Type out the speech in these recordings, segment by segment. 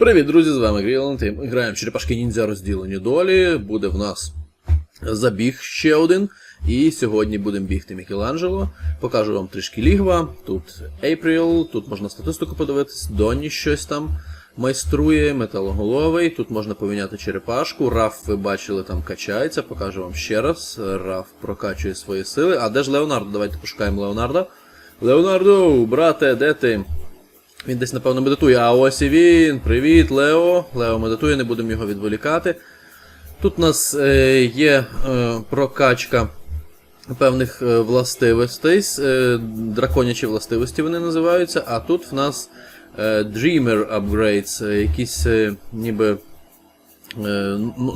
Привіт, друзі! З вами Гріланд. граємо Черепашки Ніндзя розділені долі. Буде в нас забіг ще один. І сьогодні будемо бігти Мікеланджело. Покажу вам трішки лігва. Тут April, тут можна статистику подивитись, Донні щось там майструє, металоголовий. Тут можна поміняти черепашку. Раф, ви бачили, там качається. Покажу вам ще раз. Раф прокачує свої сили. А де ж Леонардо? Давайте пошукаємо Леонардо. Леонардо, брате, де ти? Він десь, напевно, медитує. А ось і він. Привіт, Лео. Лео медитує, не будемо його відволікати. Тут у нас е, є е, прокачка певних е, властивостей, драконячі властивості вони називаються, а тут в нас Dreamer Upgrades, якісь ніби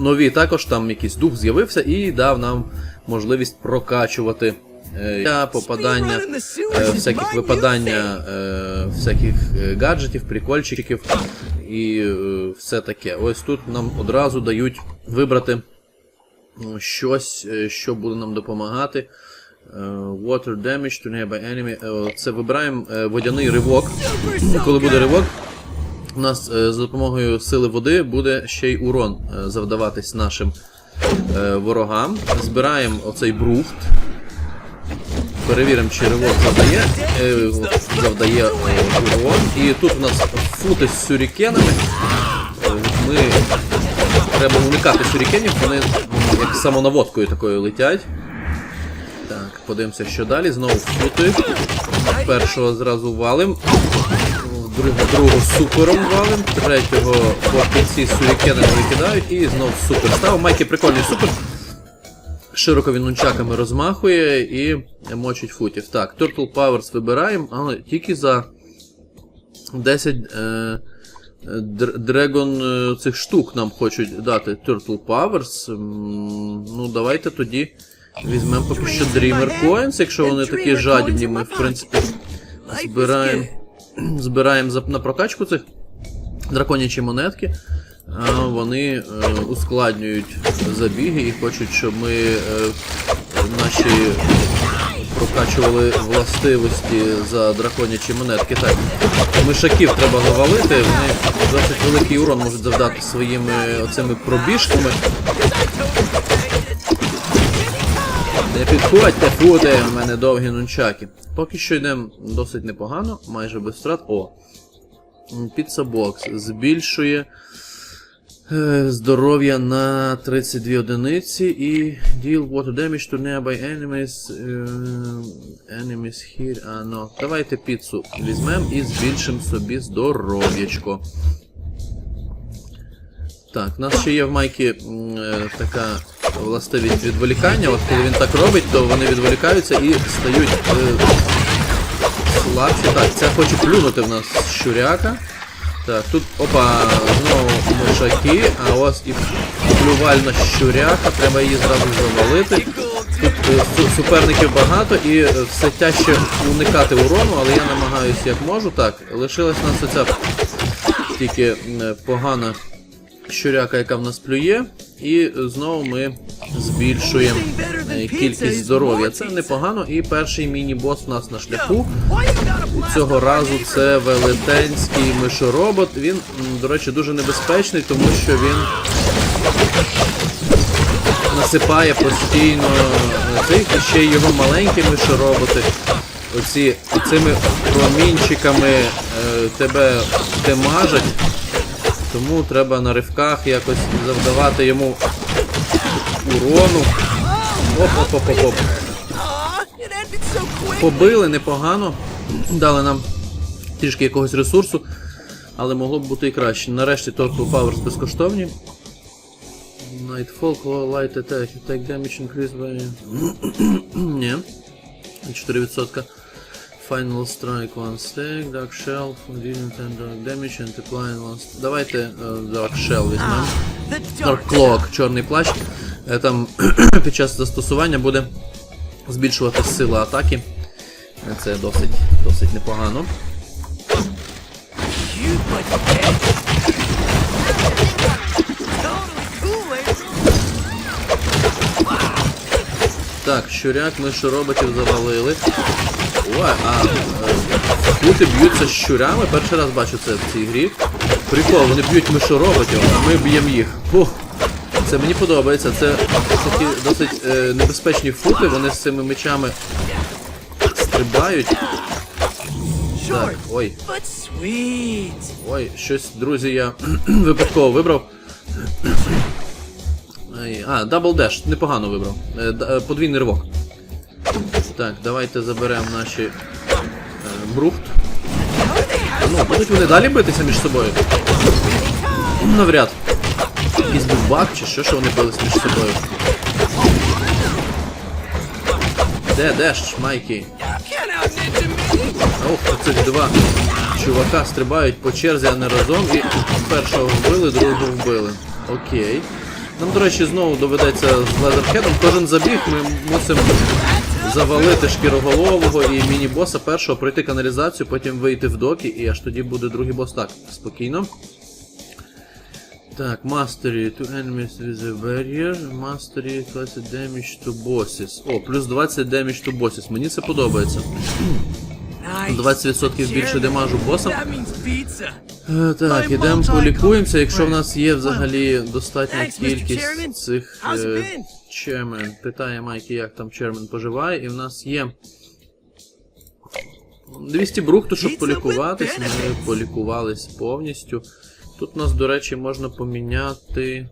нові також там якийсь дух з'явився і дав нам можливість прокачувати для попадання е, всяких випадання е, всяких е, гаджетів, прикольчиків і е, все таке. Ось тут нам одразу дають вибрати щось, е, що буде нам допомагати. Е, Water damage to nearby enemy. Е, Це вибираємо е, водяний ривок. Коли буде ривок, у нас е, за допомогою сили води буде ще й урон е, завдаватись нашим е, ворогам. Збираємо оцей брухт. Перевіримо, чи ривок завдає, е, завдає е, урон. І тут у нас фути з сюрікенами. Е, Ми треба уникати сюрікенів, вони як самонаводкою такою летять. Так, подивимося, що далі. Знову фути. Першого зразу валим. Другого, другого супером валим. Третього по кінці сюрікенами викидають і знову супер. Став. Майки прикольний супер. Широко він нунчаками розмахує і мочить футів. Так, Turtle Powers вибираємо, але тільки за 10 е, др- Dragon е, цих штук нам хочуть дати Turtle Powers. Ну, давайте тоді візьмемо поки що Dreamer Coins, якщо вони такі жадібні, ми в принципі збираємо збираємо на прокачку цих драконячі монетки. Вони е, ускладнюють забіги і хочуть, щоб ми е, наші прокачували властивості за драконячі монетки. Так, мишаків треба завалити, вони досить великий урон можуть завдати своїми оцими пробіжками. Не підходьте, футе, в мене довгі нунчаки. Поки що йдемо досить непогано, майже без втрат. О! Box збільшує здоров'я на 32 одиниці і deal water damage to nearby enemies. е, enemies here. А, ну. Давайте піцу візьмемо і збільшимо собі здоров'ячко. Так, у нас ще є в майкі м, е, така властивість відволікання. От коли він так робить, то вони відволікаються і стають е, слабші. Так, це хоче плюнути в нас щуряка. Так, тут опа, знову мишаки, а у вас і плювальна щуряха, треба її зразу завалити. Тут е, су- суперників багато і е, все тяжче уникати урону, але я намагаюся як можу. Так, лишилась нас оця тільки погана щуряка, яка в нас плює, і знову ми збільшуємо е, кількість здоров'я. Це непогано, і перший міні-бос у нас на шляху. Цього разу це велетенський мишоробот. Він, до речі, дуже небезпечний, тому що він насипає постійно е, цих, і ще й його маленькі мишороботи. Оці цими промінчиками е, тебе демажать. Тому треба на ривках якось завдавати йому урону. Оп-оп-оп-оп. Побили непогано. Дали нам трішки якогось ресурсу, але могло б бути і краще. Нарешті Turtle Powers безкоштовні. Nightfall, Light Attack, Attack Damage Increase by... Ні. 4%. Final Strike, One Stack, Dark Shell, Convenient and Dark Damage, and Applying One Stack. Давайте е, Dark Shell візьмемо. Dark Cloak, чорний плащ. Е, Там під час застосування буде збільшувати сила атаки. Е, Це досить, досить непогано. Так, щуряк, ми роботів завалили. Ой, а Фути б'ються з щурями. Перший раз бачу це в цій грі. Прикол, вони б'ють мишороботів, а ми б'ємо їх. Фух. Це мені подобається. Це такі досить е, небезпечні фути, вони з цими мечами стрибають. Так, ой. Ой, щось, друзі, я випадково вибрав. А, Double Dash, непогано вибрав. Е, е, Подвійний ривок. Так, давайте заберемо наші е, брухт. Ну, будуть вони далі битися між собою? Навряд. Якийсь був баг чи що, що вони бились між собою. Де? Can't out ninja. Ох, цих два чувака стрибають по черзі, а не разом, і першого вбили, другого вбили. Окей. Нам, до речі, знову доведеться з лазерхедом. Кожен забіг ми мусимо завалити шкіроголового і міні-боса першого, пройти каналізацію, потім вийти в доки, і аж тоді буде другий бос. Так, спокійно. Так, Mastery to enemies with a barrier. Mastery 20 damage to bosses. О, плюс 20 damage to bosses. Мені це подобається. Nice. 20% більше демажу босам. Е, Так, ідемо полікуємося, якщо в нас є взагалі достатня кількість цих е, чермен. Питає Майки, як там чермен поживає, і в нас є 200 брухту, щоб полікуватись. Ми полікувались повністю. Тут у нас, до речі, можна поміняти.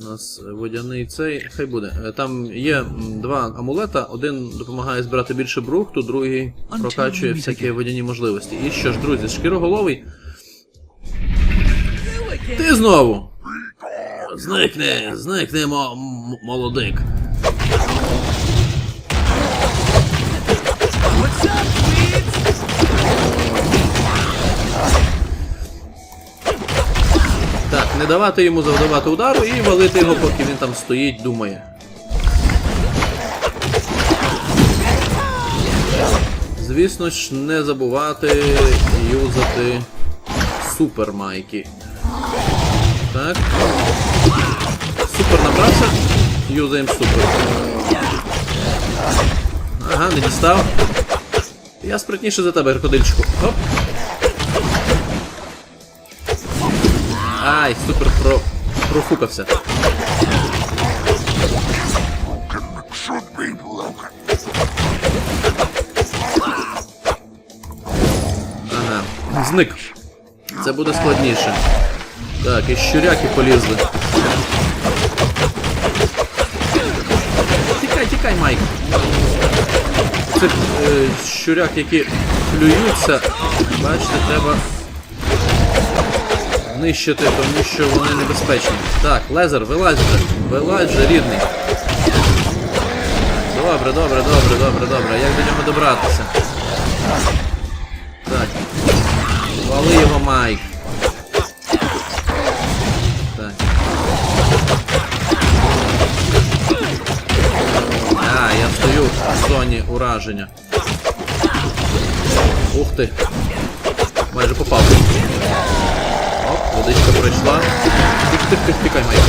У нас водяний цей, хай буде. Е, Там є два амулета, один допомагає збирати більше брухту, другий прокачує всякі водяні можливості. І що ж, друзі, шкіроголовий. Ти знову! Зникни, зникни, молодик. Так, не давати йому завдавати удару і валити його, поки він там стоїть, думає. Звісно ж, не забувати юзати супермайки. Так. Супер набрався. Юзаємо супер. Ага, не дістав. Я спритніше за тебе, крокодильчику. Оп. Ай, супер про... профукався. Ага, зник. Це буде складніше. Так, і щуряки полізли. Тікай, тікай, Майк. Цих е, щуряк, які плюються, бачите, треба нищити, тому що вони небезпечні. Так, лезер, вилазь вже. Вилазь вже, рідний. Добре, добре, добре, добре, добре. Як до нього добратися? Так. Вали його, Майк. А, я стою в зоні ураження. Ух ти. Майже попав. Оп, водичка пройшла. Тих, тих, тих, тікай, Майк.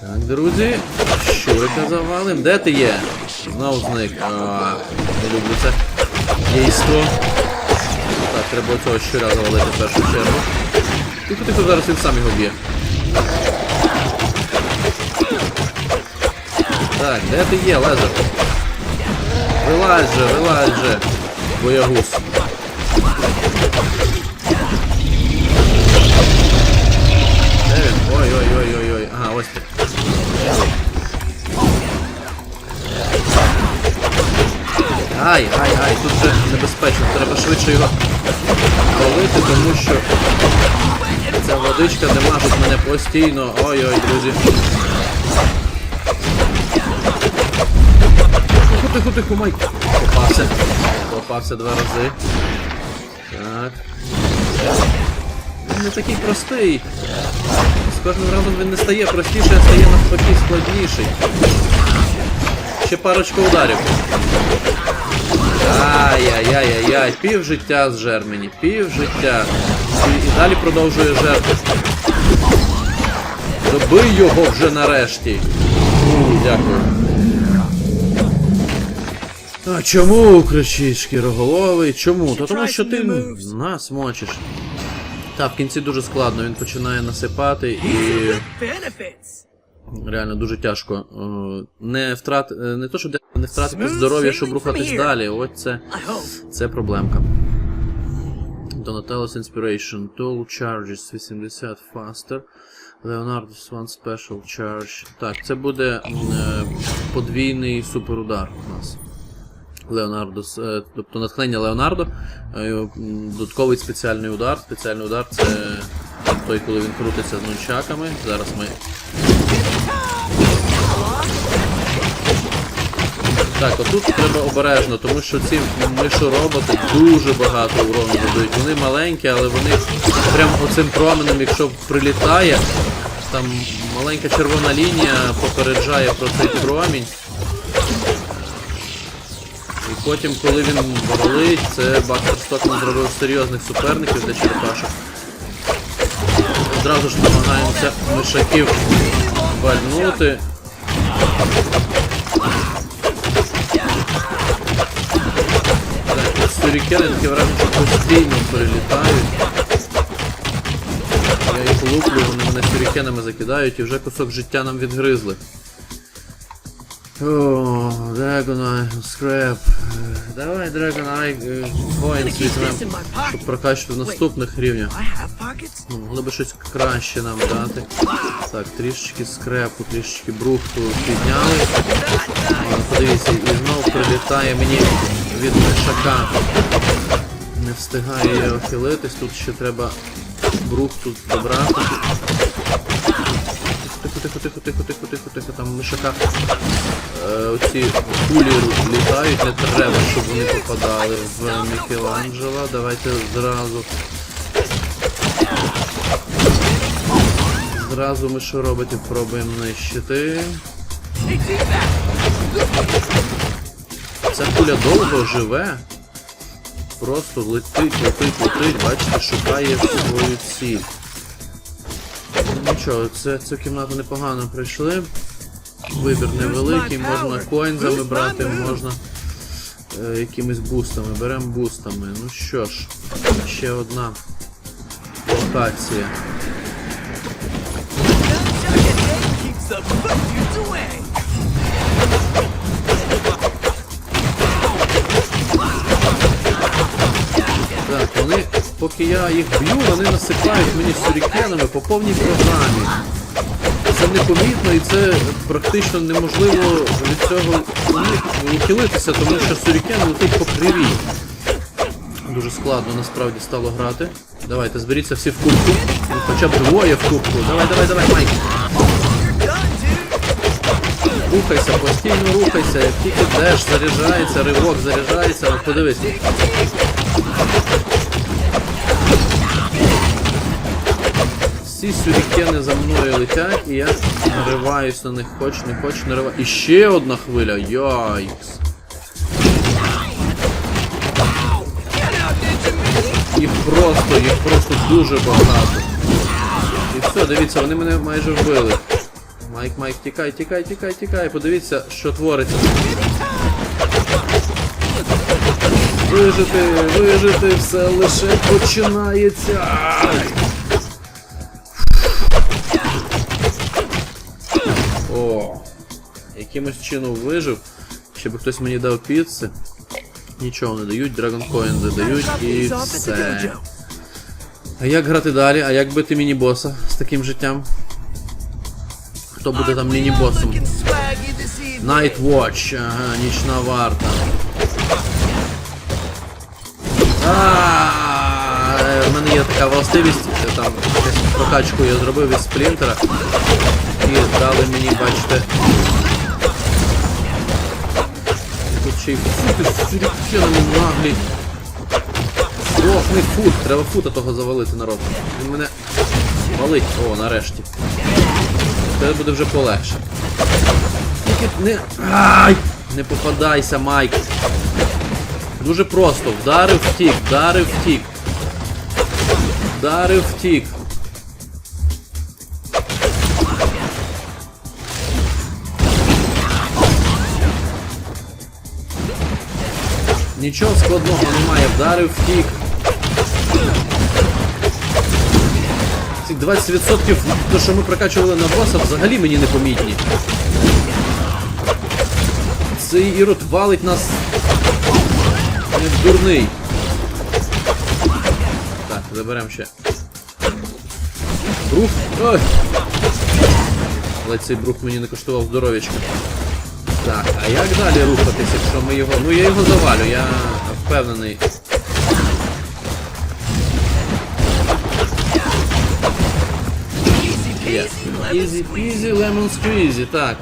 Так, друзі, щурика завалим. Де ти є? Знову зник. А, не люблю це дійство. Так, треба цього щуря завалити в першу чергу. Тихо, тихо, зараз він сам його б'є. Так, де ти є, лезер? Вилазь же, вилазь же, боягуз. Де він? Ой-ой-ой-ой-ой. Ага, ось ти. Ай, ай, ай, тут вже небезпечно, треба швидше його полити, тому що ця водичка демажить мене постійно. Ой-ой, друзі. Тихо, тихо, тихо, Майк. Попався. Попався два рази. Так. Він не такий простий. З кожним разом він не стає простіше, а стає навпаки складніший. Ще парочка ударів. Ай-яй-яй-яй-яй, пів життя зжер мені, пів життя. І, і далі продовжує жерти. Добий його вже нарешті. Дякую. А чому кричиш, шкіроголовий? Чому? Та тому що ти нас мочиш. Так, в кінці дуже складно, він починає насипати і. Реально дуже тяжко. е, Не втрат... е, не то, щоб не втратити здоров'я, щоб рухатись далі. От це, це проблемка. Donatello's Inspiration. Tool charges 80 faster. Leonardo's One Special Charge. Так, це буде е, подвійний суперудар у нас. Леонардо, е, тобто натхнення Леонардо, е, додатковий спеціальний удар. Спеціальний удар це той, коли він крутиться з нунчаками. Зараз ми. Так, отут треба обережно, тому що ці мишороботи дуже багато урону додають. Вони маленькі, але вони прям оцим променем, якщо прилітає, там маленька червона лінія попереджає про цей промінь. Потім, коли він валить, це Бактер Стокман зробив серйозних суперників для черепашок. Одразу ж намагаємося мишаків вальнути. Сюрікени таке враження, що постійно прилітають. Я їх луплю, вони мене сюрікенами закидають і вже кусок життя нам відгризли. О, Dragonite, Scrap. Е, Давай Dragonite е, Coins Keep візьмемо, щоб прокачати в наступних рівнях. Ну, Могли би щось краще нам дати. Так, трішечки скрепу, трішечки брухту підняли. О, Подивіться, і знов прилітає мені від мишака. Не встигає я охилитись, тут ще треба брухту добрати. Тихо, тихо, тихо, тихо, тихо, тихо, там мишака. Е, оці кулі літають, не треба, щоб вони попадали в Мікеланджело. Давайте зразу. Зразу ми що робити, пробуємо нищити. Ця куля довго живе. Просто летить, летить, летить, бачите, шукає свою ціль. Ну, Нічого, це, цю кімнату непогано пройшли. Вибір невеликий, можна коінзами брати, можна е, якимись бустами. Беремо бустами. Ну що ж, ще одна локація. Поки я їх б'ю, вони насипають мені сюрікенами по повній програмі. Це непомітно і це практично неможливо від цього ухилитися, тому що сюрікен летить по кривій. Дуже складно насправді стало грати. Давайте, зберіться всі в кубку. Ну, Хоча б двоє в кубку. Давай, давай, давай, Майк. Рухайся, постійно рухайся. Як тільки деш, заряджається, ривок заряджається, подивись. Всі сюрікени за мною летять, і я нариваюсь на них, хоч не хоч нариваю. І ще одна хвиля, йайкс. Їх просто, їх просто дуже багато. І все, дивіться, вони мене майже вбили. Майк, Майк, тікай, тікай, тікай, тікай. Подивіться, що твориться. Вижити, вижити, все лише починається. Якимось чином вижив. Ще би хтось мені дав піци. Нічого не дають, Dragon Coin дають і все. А як грати далі? А як бити міні-боса з таким життям? Хто буде там міні-босом? Night Watch, ага, нічна варта. Е, мене є така властивість, там якусь прокачку я зробив від сплінтера. І дали мені, бачите. Ще й фути з сюрікенами наглі. Здохни фут, треба фута того завалити народ. Він мене валить. О, нарешті. Це буде вже полегше. Тільки не. Ай! Не попадайся, Майк. Дуже просто. Вдарив втік, вдарив втік. Вдарив втік. Нічого складного немає, вдарив втік. Ці 20% то, що ми прокачували на боса, взагалі мені не помітні. Цей ірод валить нас як дурний. Так, заберемо ще. Брух. Ой! Але цей брух мені не коштував здоров'ячка. Так, а як далі рухатись, якщо ми його... Ну я його завалю, я впевнений. Easy peasy, lemon squeezy, так.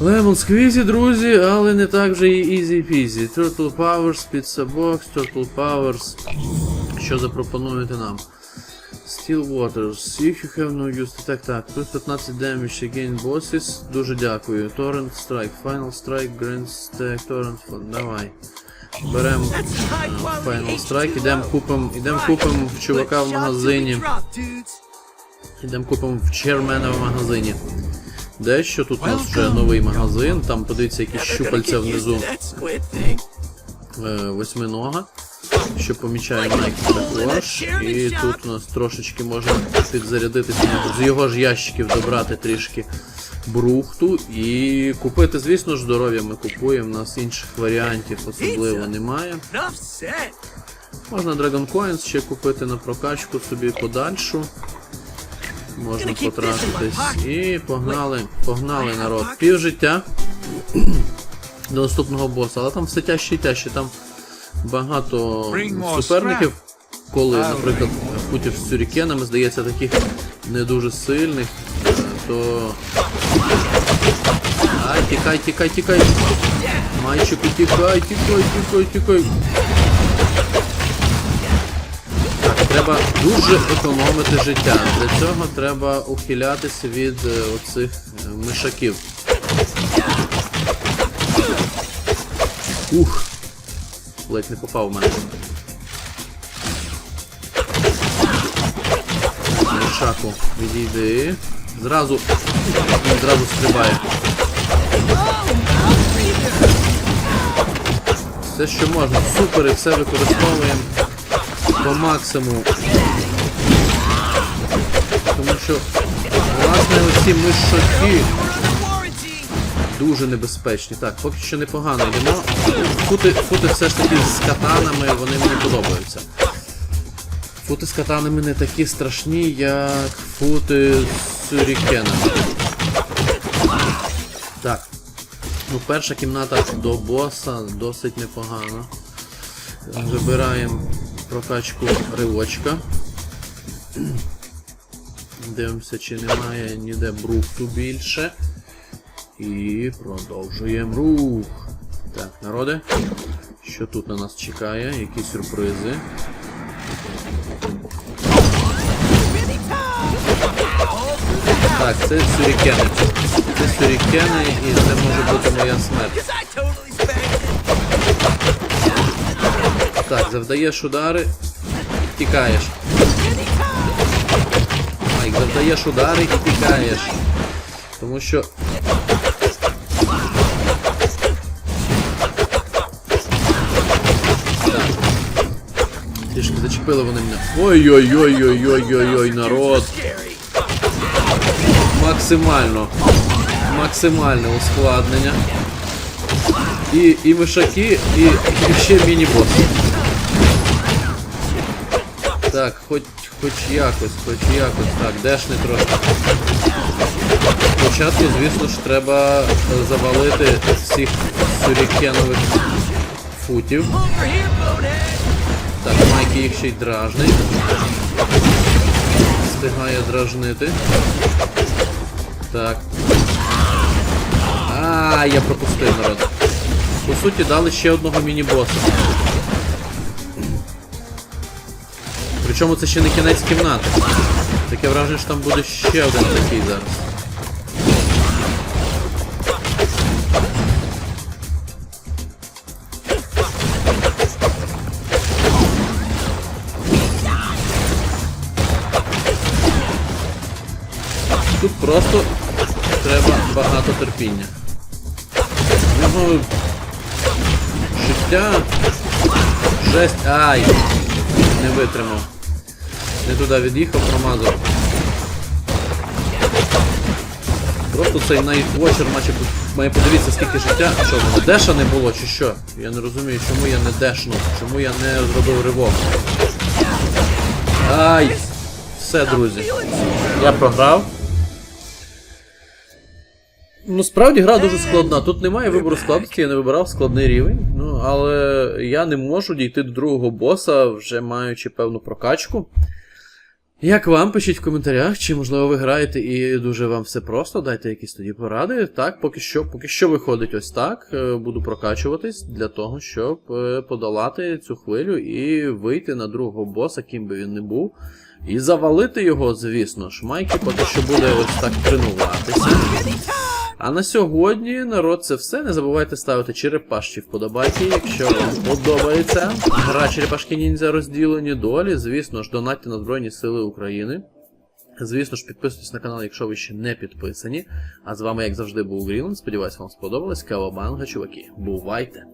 Lemon squeezy, друзі, але не так вже і easy peasy. Turtle Powers, Pizza Box, Turtle Powers. Що запропонуєте нам? Steel Waters. If you have no use. Так, так. Плюс 15 damage against bosses. Дуже дякую. Torrent Strike. Final Strike, Grand Stack, Torrent Fun. Давай. Берем quality Final H2O. Strike, ідемо купим, ідемо купим в чувака в магазині. Ідемо купимо в чермена в магазині. Дещо тут у нас вже новий магазин, там подивіться якісь щупальця внизу е, восьминога, що помічає Найк також. І тут у нас трошечки можна підзарядитися з його ж ящиків добрати трішки брухту і купити, звісно ж, здоров'я ми купуємо, у нас інших варіантів особливо немає. Можна Dragon Coins ще купити на прокачку собі подальшу. Можна потратитись. І погнали, погнали народ. Пів життя до наступного боса, але там все тяжче і тяжче. Там багато суперників, коли, наприклад, путів з сюрікенами, здається, таких не дуже сильних, то. Ай, тікай, тікай, тікай! Мальчику, тікай, тікай, тікай, тікай. Так, треба дуже економити життя. Для цього треба ухилятися від е, оцих е, мишаків. Ух! Ледь не попав в мене. Мишаку, відійди. Зразу. Зразу стрибає. Все, що можна. Супер, і все використовуємо по максимуму. Тому що, власне, оці мишаки. Дуже небезпечні. Так, поки що непогано йдемо. Фути, фути все ж таки з катанами, вони мені подобаються. Фути з катанами не такі страшні, як фути з сюрікенами. Так. Ну, перша кімната до боса досить непогана. Вибираємо прокачку ривочка. Дивимося, чи немає ніде брухту більше. І продовжуємо рух. Так, народи. Що тут на нас чекає? Які сюрпризи? Так, це сюрікени. Це сюрікени і це може бути моя смерть. Так, завдаєш удари, тікаєш. Майк, завдаєш удари і тікаєш. Тому що. Зачепили вони мене. Ой-ой-ой-ой-ой-ой-ой, народ. Максимально. Максимальне ускладнення. І, і мишаки, і, і ще міні-бос. Так, хоч, хоч якось, хоч якось. Так, дешни трошки. Спочатку, звісно ж, треба е, завалити всіх сюрікенових футів. Так, Майки їх ще й дражнить. Встигає дражнити. Так. А, я пропустив народ. По суті, дали ще одного міні-боса. Причому це ще не кінець кімнати. Таке враження, що там буде ще один такий зараз. Просто треба багато терпіння. В нього життя. Жесть. Ай! Не витримав. Не туди від'їхав, промазав. Просто цей найтвочер має, має подивитися, скільки життя. А що, мене деша не було, чи що? Я не розумію, чому я не дешнув, чому я не зробив ривок. Ай! Все, друзі. Я програв. Ну, справді гра дуже складна. Тут немає вибору складності, я не вибирав складний рівень. Ну, але я не можу дійти до другого боса, вже маючи певну прокачку. Як вам? Пишіть в коментарях, чи можливо ви граєте і дуже вам все просто, дайте якісь тоді поради. Так, поки що, поки що виходить ось так. Е, Буду прокачуватись для того, щоб е, подолати цю хвилю і вийти на другого боса, ким би він не був. І завалити його, звісно ж. Майки поки що буде ось так тренуватися. А на сьогодні, народ, це все. Не забувайте ставити черепашки вподобайки, якщо вам подобається. Гра черепашки ніндзя розділені долі. Звісно ж, донатьте на Збройні Сили України. Звісно ж, підписуйтесь на канал, якщо ви ще не підписані. А з вами, як завжди, був Грілен. Сподіваюсь, вам сподобалось. Кавабанга, чуваки. Бувайте!